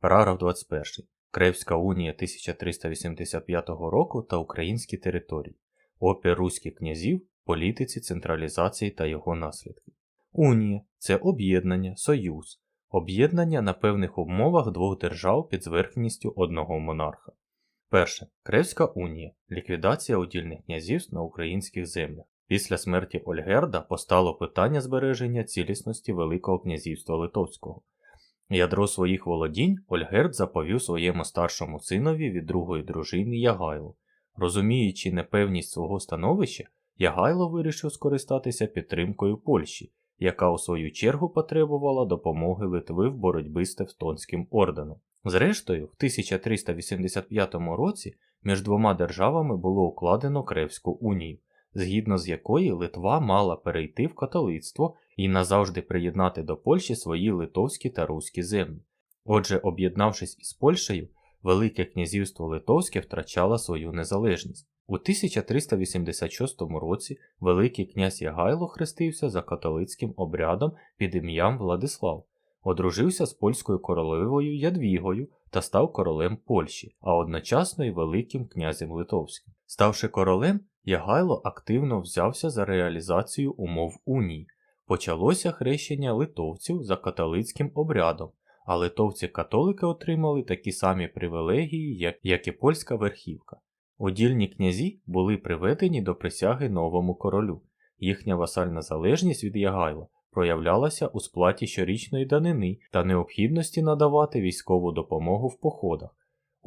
Параграф 21. Кревська унія 1385 року та українські території. Опір руських князів, політиці, централізації та його наслідки. Унія це об'єднання, союз, об'єднання на певних умовах двох держав під зверхністю одного монарха. Перше. Кревська унія ліквідація удільних князівств на українських землях. Після смерті Ольгерда постало питання збереження цілісності Великого князівства Литовського. Ядро своїх володінь Ольгерд заповів своєму старшому синові від другої дружини Ягайлу. Розуміючи непевність свого становища, Ягайло вирішив скористатися підтримкою Польщі, яка у свою чергу потребувала допомоги Литви в боротьбі з Тевтонським орденом. Зрештою, в 1385 році між двома державами було укладено Кревську унію, згідно з якої Литва мала перейти в католицтво і назавжди приєднати до Польщі свої литовські та руські землі. Отже, об'єднавшись із Польщею, Велике князівство Литовське втрачало свою незалежність. У 1386 році Великий князь Ягайло хрестився за католицьким обрядом під ім'ям Владислав, одружився з польською королевою Ядвігою та став королем Польщі, а одночасно й Великим князем Литовським. Ставши королем, Ягайло активно взявся за реалізацію умов унії. Почалося хрещення литовців за католицьким обрядом, а литовці-католики отримали такі самі привілегії, як, і польська верхівка. Удільні князі були приведені до присяги новому королю. Їхня васальна залежність від Ягайла проявлялася у сплаті щорічної данини та необхідності надавати військову допомогу в походах.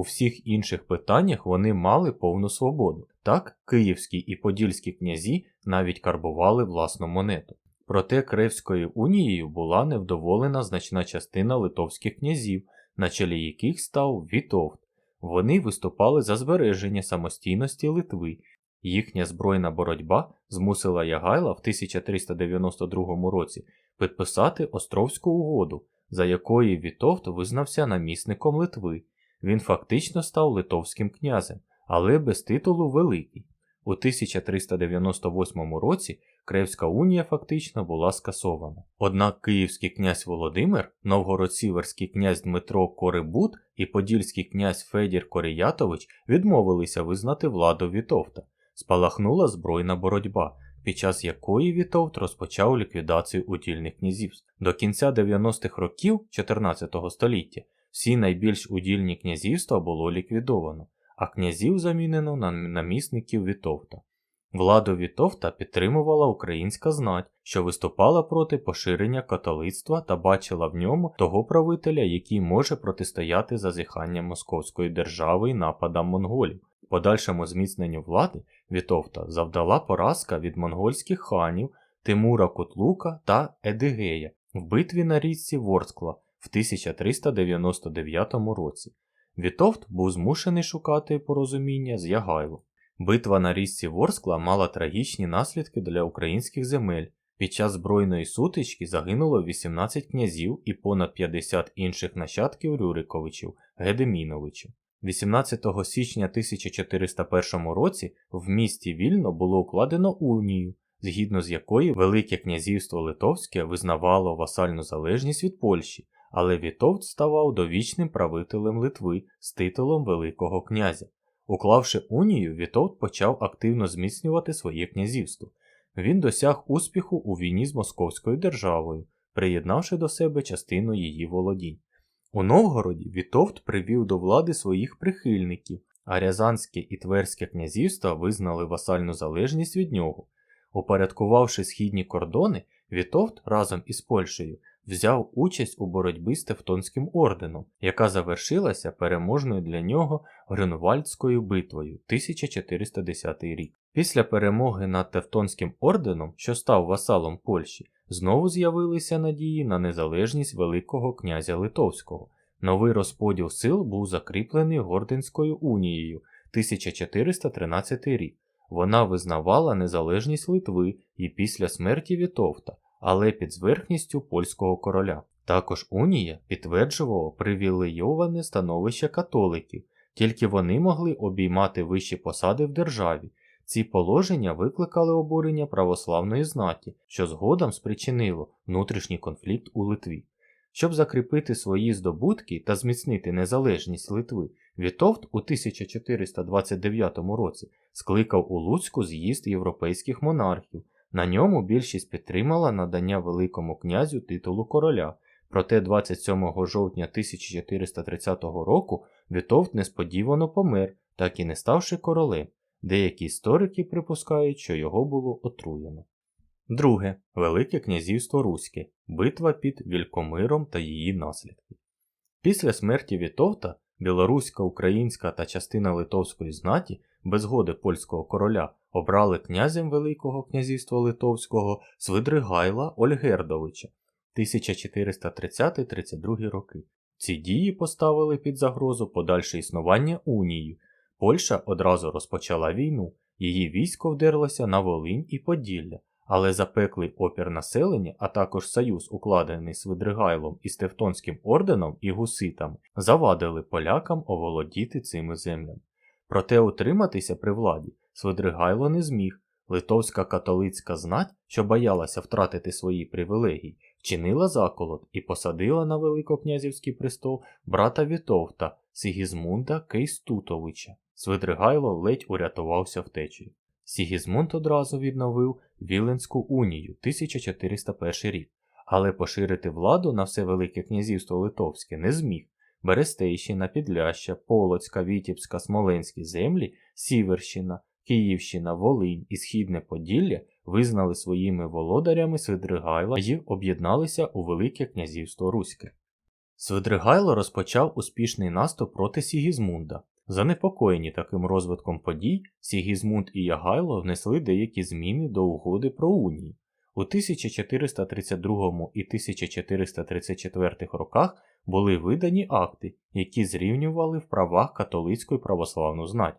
У всіх інших питаннях вони мали повну свободу. Так, київські і подільські князі навіть карбували власну монету. Проте Кревською унією була невдоволена значна частина литовських князів, на чолі яких став Вітовт. Вони виступали за збереження самостійності Литви. Їхня збройна боротьба змусила Ягайла в 1392 році підписати Островську угоду, за якою Вітовт визнався намісником Литви. Він фактично став литовським князем, але без титулу Великий. У 1398 році Кревська унія фактично була скасована. Однак київський князь Володимир, новгород-сіверський князь Дмитро Корибут і подільський князь Федір Коріятович відмовилися визнати владу Вітовта. Спалахнула збройна боротьба, під час якої Вітовт розпочав ліквідацію удільних князівств. До кінця 90-х років 14 століття всі найбільш удільні князівства було ліквідовано, а князів замінено на намісників Вітовта. Владу Вітовта підтримувала українська знать, що виступала проти поширення католицтва та бачила в ньому того правителя, який може протистояти зазіханням Московської держави і нападам монголів. Подальшому зміцненню влади Вітовта завдала поразка від монгольських ханів Тимура Кутлука та Едигея в битві на річці Ворскла в 1399 році. Вітовт був змушений шукати порозуміння з Ягайлом. Битва на річці Ворскла мала трагічні наслідки для українських земель. Під час збройної сутички загинуло 18 князів і понад 50 інших нащадків Рюриковичів Гедеміновичів. 18 січня 1401 році в місті Вільно було укладено унію, згідно з якою Велике князівство Литовське визнавало васальну залежність від Польщі, але Вітовт ставав довічним правителем Литви з титулом Великого князя. Уклавши унію, Вітовт почав активно зміцнювати своє князівство. Він досяг успіху у війні з Московською державою, приєднавши до себе частину її володінь. У Новгороді Вітовт привів до влади своїх прихильників, а Рязанське і Тверське князівства визнали васальну залежність від нього. Упорядкувавши східні кордони, Вітовт разом із Польщею взяв участь у боротьбі з Тевтонським орденом, яка завершилася переможною для нього Грюнвальдською битвою 1410 рік. Після перемоги над Тевтонським орденом, що став васалом Польщі, знову з'явилися надії на незалежність Великого князя Литовського. Новий розподіл сил був закріплений Горденською унією 1413 рік. Вона визнавала незалежність Литви і після смерті Вітовта, але під зверхністю польського короля. Також унія підтверджувала привілейоване становище католиків, тільки вони могли обіймати вищі посади в державі. Ці положення викликали обурення православної знаті, що згодом спричинило внутрішній конфлікт у Литві. Щоб закріпити свої здобутки та зміцнити незалежність Литви, Вітовт у 1429 році скликав у Луцьку з'їзд європейських монархів. На ньому більшість підтримала надання Великому князю титулу короля. Проте 27 жовтня 1430 року Вітовт несподівано помер, так і не ставши королем. Деякі історики припускають, що його було отруєно. Друге Велике князівство Руське. Битва під Вількомиром та її наслідки. Після смерті Вітовта білоруська, українська та частина литовської знаті без згоди польського короля обрали князем Великого князівства Литовського Свидригайла Ольгердовича 1430-32 роки. Ці дії поставили під загрозу подальше існування унії. Польща одразу розпочала війну, її військо вдерлося на Волинь і Поділля, але запеклий опір населення, а також союз, укладений Свидригайлом і Стевтонським орденом і гуситами, завадили полякам оволодіти цими землями. Проте утриматися при владі Свидригайло не зміг. Литовська католицька знать, що боялася втратити свої привілегії, вчинила заколот і посадила на Великокнязівський престол брата Вітовта Сігізмунда Кейстутовича. Свидригайло ледь урятувався втечею. Сігізмунд одразу відновив Віленську унію 1401 рік, але поширити владу на все Велике князівство Литовське не зміг. Берестейщина, Підляща, Полоцька, Вітібська, Смоленські землі, Сіверщина, Київщина, Волинь і Східне Поділля визнали своїми володарями Свидригайла і об'єдналися у Велике князівство Руське. Свидригайло розпочав успішний наступ проти Сігізмунда. Занепокоєні таким розвитком подій, Сігізмунд і Ягайло внесли деякі зміни до угоди про унії. У 1432 і 1434 роках були видані акти, які зрівнювали в правах католицьку і православну знать.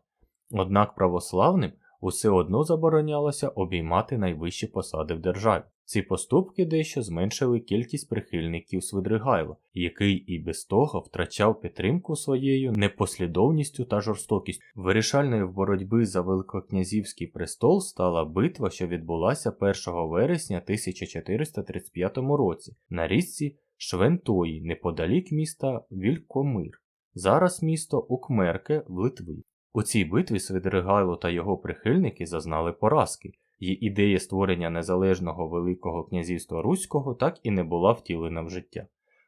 Однак православним усе одно заборонялося обіймати найвищі посади в державі. Ці поступки дещо зменшили кількість прихильників Свидригайла, який і без того втрачав підтримку своєю непослідовністю та жорстокістю. Вирішальною в боротьби за великокнязівський престол стала битва, що відбулася 1 вересня 1435 році на річці Швентої неподалік міста Вількомир. Зараз місто Укмерке в Литві. У цій битві Свидригайло та його прихильники зазнали поразки, і ідея створення незалежного Великого князівства Руського так і не була втілена в життя.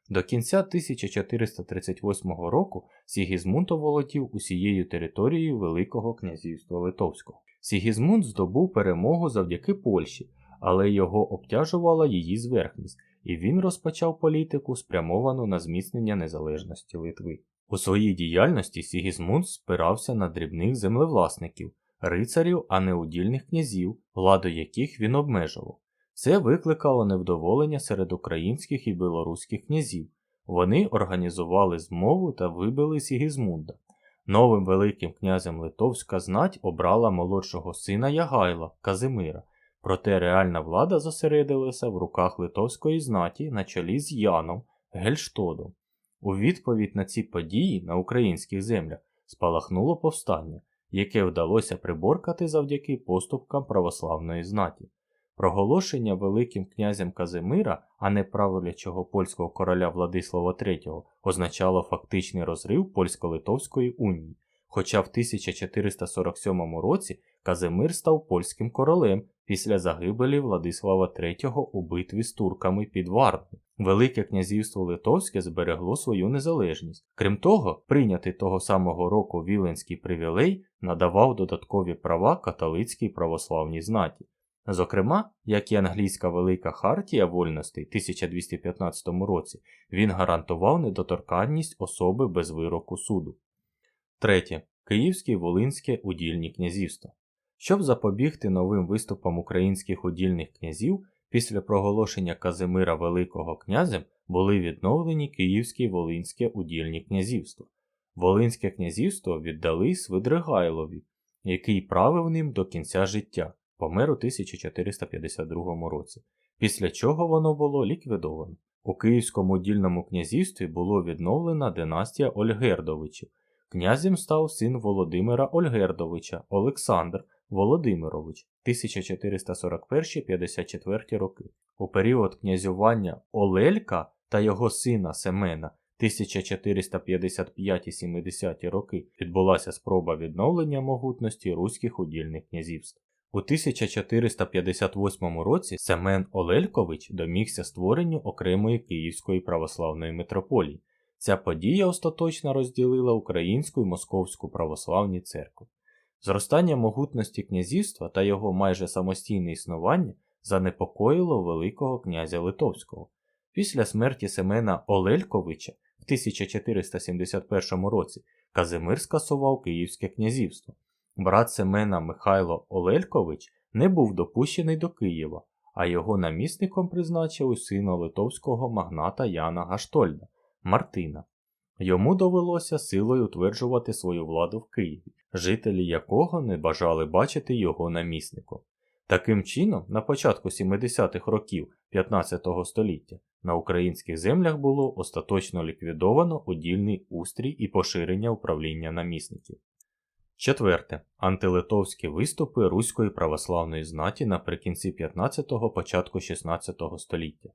До кінця 1438 року Сігізмунд оволодів усією територією Великого князівства Литовського. Сігізмунд здобув перемогу завдяки Польщі, але його обтяжувала її зверхність, і він розпочав політику, спрямовану на зміцнення незалежності Литви. У своїй діяльності Сігізмунд спирався на дрібних землевласників, рицарів, а не удільних князів, владу яких він обмежував. Це викликало невдоволення серед українських і білоруських князів. Вони організували змову та вибили Сігізмунда. Новим великим князем Литовська знать обрала молодшого сина Ягайла Казимира, проте реальна влада зосередилася в руках литовської знаті на чолі з Яном Гельштодом. У відповідь на ці події на українських землях спалахнуло повстання, яке вдалося приборкати завдяки поступкам православної знаті. Проголошення Великим князем Казимира, а не правлячого польського короля Владислава III, означало фактичний розрив польсько-литовської унії. Хоча в 1447 році Казимир став польським королем після загибелі Владислава III у битві з турками під Варною. Велике князівство Литовське зберегло свою незалежність. Крім того, прийнятий того самого року Віленський привілей надавав додаткові права католицькій православній знаті. Зокрема, як і англійська Велика Хартія вольностей 1215 році, він гарантував недоторканність особи без вироку суду. Третє. Київське Волинське удільні князівства. Щоб запобігти новим виступам українських удільних князів, після проголошення Казимира Великого князем були відновлені Київське і Волинське удільні князівства. Волинське князівство віддали Свидригайлові, який правив ним до кінця життя, помер у 1452 році, після чого воно було ліквідовано. У Київському удільному князівстві було відновлена династія Ольгердовичів. Князем став син Володимира Ольгердовича Олександр Володимирович 1441-54 роки. У період князювання Олелька та його сина Семена 1455-70 роки відбулася спроба відновлення могутності руських удільних князівств. У 1458 році Семен Олелькович домігся створенню окремої Київської православної митрополії. Ця подія остаточно розділила українську і московську православні церкви. Зростання могутності князівства та його майже самостійне існування занепокоїло Великого князя Литовського. Після смерті Семена Олельковича в 1471 році Казимир скасував Київське князівство. Брат Семена Михайло Олелькович не був допущений до Києва, а його намісником призначили сина литовського магната Яна Гаштольда Мартина. Йому довелося силою утверджувати свою владу в Києві, жителі якого не бажали бачити його намісником. Таким чином, на початку 70-х років 15 століття на українських землях було остаточно ліквідовано удільний устрій і поширення управління намісників. Четверте. Антилитовські виступи Руської православної знаті наприкінці 15-го початку 16 століття.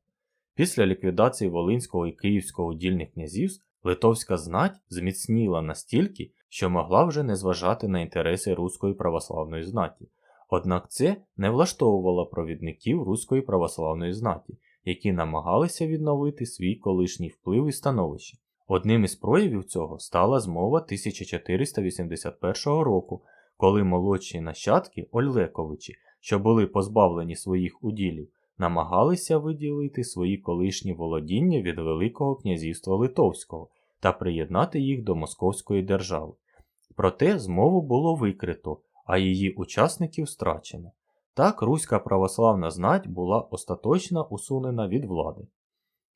Після ліквідації Волинського і Київського удільних князівств литовська знать зміцніла настільки, що могла вже не зважати на інтереси Руської православної знаті. Однак це не влаштовувало провідників Руської православної знаті, які намагалися відновити свій колишній вплив і становище. Одним із проявів цього стала змова 1481 року, коли молодші нащадки Ольлековичі, що були позбавлені своїх уділів, намагалися виділити свої колишні володіння від Великого князівства Литовського та приєднати їх до Московської держави. Проте змову було викрито, а її учасників страчено. Так Руська православна знать була остаточно усунена від влади.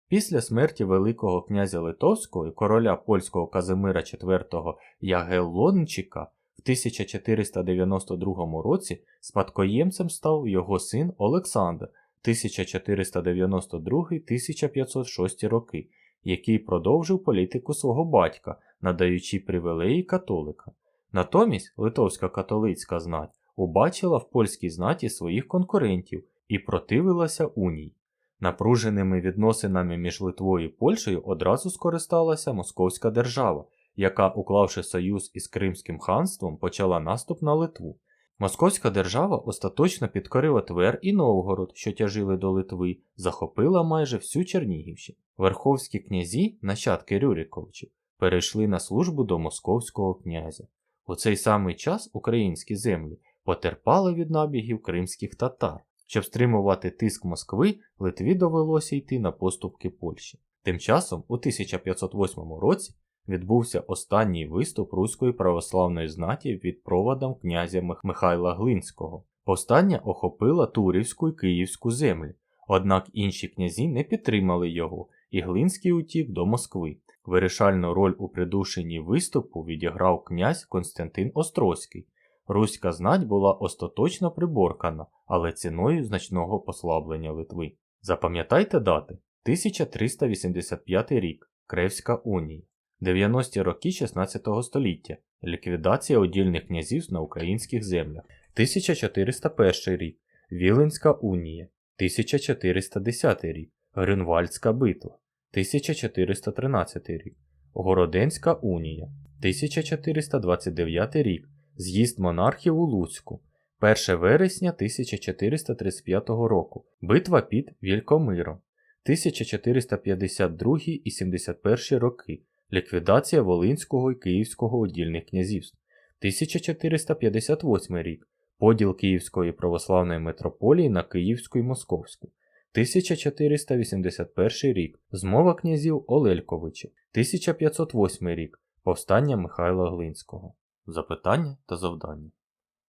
Після смерті Великого князя Литовського і короля польського Казимира IV Ягеллончика в 1492 році спадкоємцем став його син Олександр 1492-1506 роки, який продовжив політику свого батька, надаючи привілеї католика. Натомість литовська католицька знать убачила в польській знаті своїх конкурентів і противилася уній. Напруженими відносинами між Литвою і Польщею одразу скористалася Московська держава, яка, уклавши союз із Кримським ханством, почала наступ на Литву. Московська держава остаточно підкорила Твер і Новгород, що тяжили до Литви, захопила майже всю Чернігівщину. Верховські князі, нащадки Рюриковичів, перейшли на службу до московського князя. У цей самий час українські землі потерпали від набігів кримських татар. Щоб стримувати тиск Москви, Литві довелося йти на поступки Польщі. Тим часом, у 1508 році, відбувся останній виступ Руської православної знаті від проводом князя Михайла Глинського. Повстання охопило Турівську і Київську землі, однак інші князі не підтримали його, і Глинський утік до Москви. Вирішальну роль у придушенні виступу відіграв князь Константин Острозький. Руська знать була остаточно приборкана, але ціною значного послаблення Литви. Запам'ятайте дати 1385 рік Кревська унія, 90-ті роки 16 століття, ліквідація одільних князів на українських землях, 1401 рік. Віленська унія, 1410 рік. Грюнвальдська битва, 1413 рік. Городенська унія, 1429 рік. З'їзд монархів у Луцьку, 1 вересня 1435 року, битва під Вількомиром, 1452 і 71 роки, ліквідація Волинського і Київського удільних князівств, 1458 рік, поділ Київської православної митрополії на Київську і Московську, 1481 рік, змова князів Олельковичів, 1508 рік, повстання Михайла Глинського. Запитання та завдання.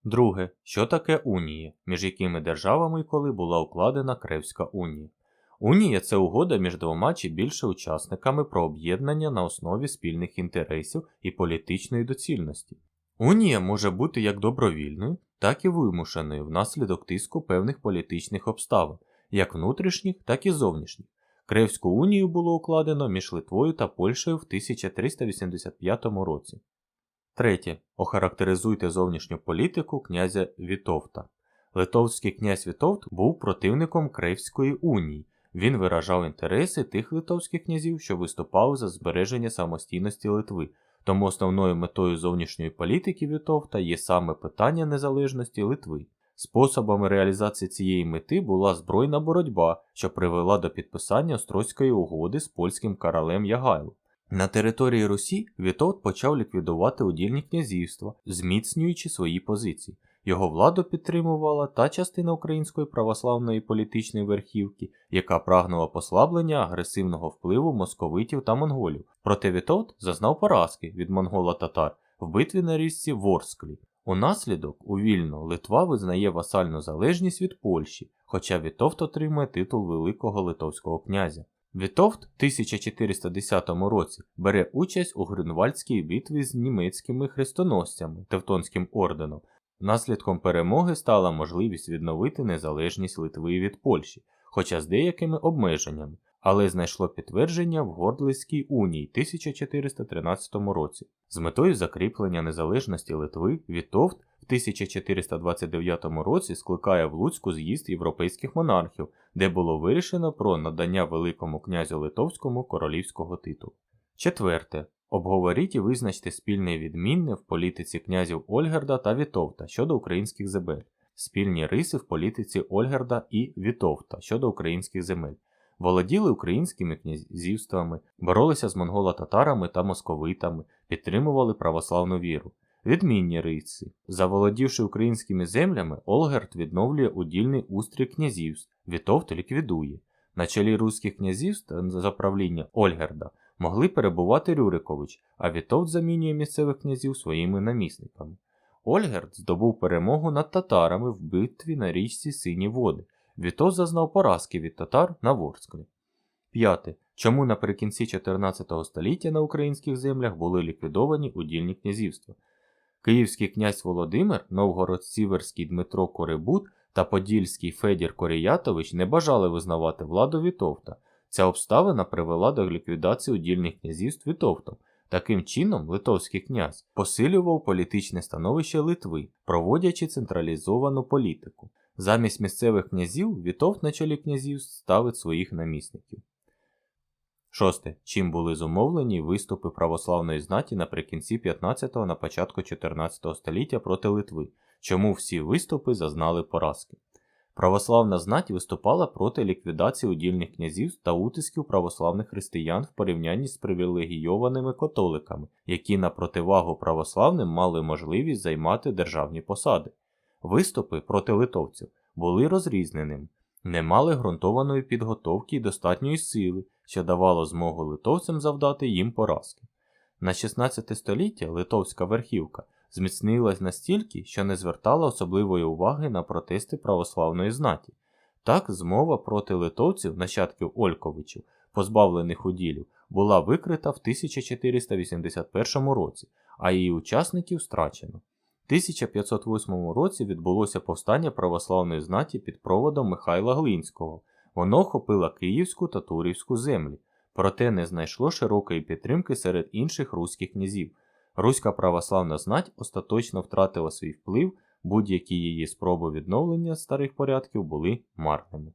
Друге. Що таке унія, між якими державами і коли була укладена Кревська унія? Унія це угода між двома чи більше учасниками про об'єднання на основі спільних інтересів і політичної доцільності. Унія може бути як добровільною, так і вимушеною внаслідок тиску певних політичних обставин, як внутрішніх, так і зовнішніх. Кревську унію було укладено між Литвою та Польщею в 1385 році. Третє. Охарактеризуйте зовнішню політику князя Вітовта. Литовський князь Вітовт був противником Кревської унії. Він виражав інтереси тих литовських князів, що виступали за збереження самостійності Литви, тому основною метою зовнішньої політики Вітовта є саме питання незалежності Литви. Способами реалізації цієї мети була збройна боротьба, що привела до підписання Острозької угоди з польським королем Ягайлом. На території Русі Вітовт почав ліквідувати удільні князівства, зміцнюючи свої позиції. Його владу підтримувала та частина української православної політичної верхівки, яка прагнула послаблення агресивного впливу московитів та монголів. Проте Вітовт зазнав поразки від монголо-татар в битві на річці Ворсклі. Унаслідок у Вільно Литва визнає васальну залежність від Польщі, хоча Вітовт отримує титул Великого Литовського князя. Вітовт в 1410 році бере участь у Грюнвальдській битві з німецькими хрестоносцями Тевтонським орденом. Наслідком перемоги стала можливість відновити незалежність Литви від Польщі, хоча з деякими обмеженнями, але знайшло підтвердження в Гордлицькій унії 1413 році. З метою закріплення незалежності Литви Вітовт в 1429 році скликає в Луцьку з'їзд європейських монархів, де було вирішено про надання Великому князю Литовському королівського титулу. Четверте. Обговоріть і визначте спільне відмінне в політиці князів Ольгерда та Вітовта щодо українських земель, спільні риси в політиці Ольгерда і Вітовта щодо українських земель. Володіли українськими князівствами, боролися з монголо-татарами та московитами, підтримували православну віру. Відмінні риси. Заволодівши українськими землями, Олгерд відновлює удільний устрій князівств, Вітовт ліквідує. На чолі руських князівств за правління Ольгерда могли перебувати Рюрикович, а Вітовт замінює місцевих князів своїми намісниками. Ольгерд здобув перемогу над татарами в битві на річці Сині Води. Вітовт зазнав поразки від татар на Ворсклі. П'яте. Чому наприкінці 14 століття на українських землях були ліквідовані удільні князівства? Київський князь Володимир, Новгород-Сіверський Дмитро Корибут та Подільський Федір Коріятович не бажали визнавати владу Вітовта. Ця обставина привела до ліквідації удільних князівств Вітовтом. Таким чином, литовський князь посилював політичне становище Литви, проводячи централізовану політику. Замість місцевих князів Вітовт на чолі князів ставить своїх намісників. Шосте. Чим були зумовлені виступи православної знаті наприкінці 15-го на початку 14 століття проти Литви, чому всі виступи зазнали поразки. Православна знать виступала проти ліквідації удільних князів та утисків православних християн в порівнянні з привілегійованими католиками, які на противагу православним мали можливість займати державні посади. Виступи проти литовців були розрізненими, не мали ґрунтованої підготовки і достатньої сили, що давало змогу литовцям завдати їм поразки. На 16 століття литовська верхівка зміцнилась настільки, що не звертала особливої уваги на протести православної знаті. Так, змова проти литовців, нащадків Ольковичів, позбавлених уділів, була викрита в 1481 році, а її учасників страчено. В 1508 році відбулося повстання православної знаті під проводом Михайла Глинського. Воно охопило Київську та Турівську землі, проте не знайшло широкої підтримки серед інших руських князів. Руська православна знать остаточно втратила свій вплив, будь-які її спроби відновлення старих порядків були марними.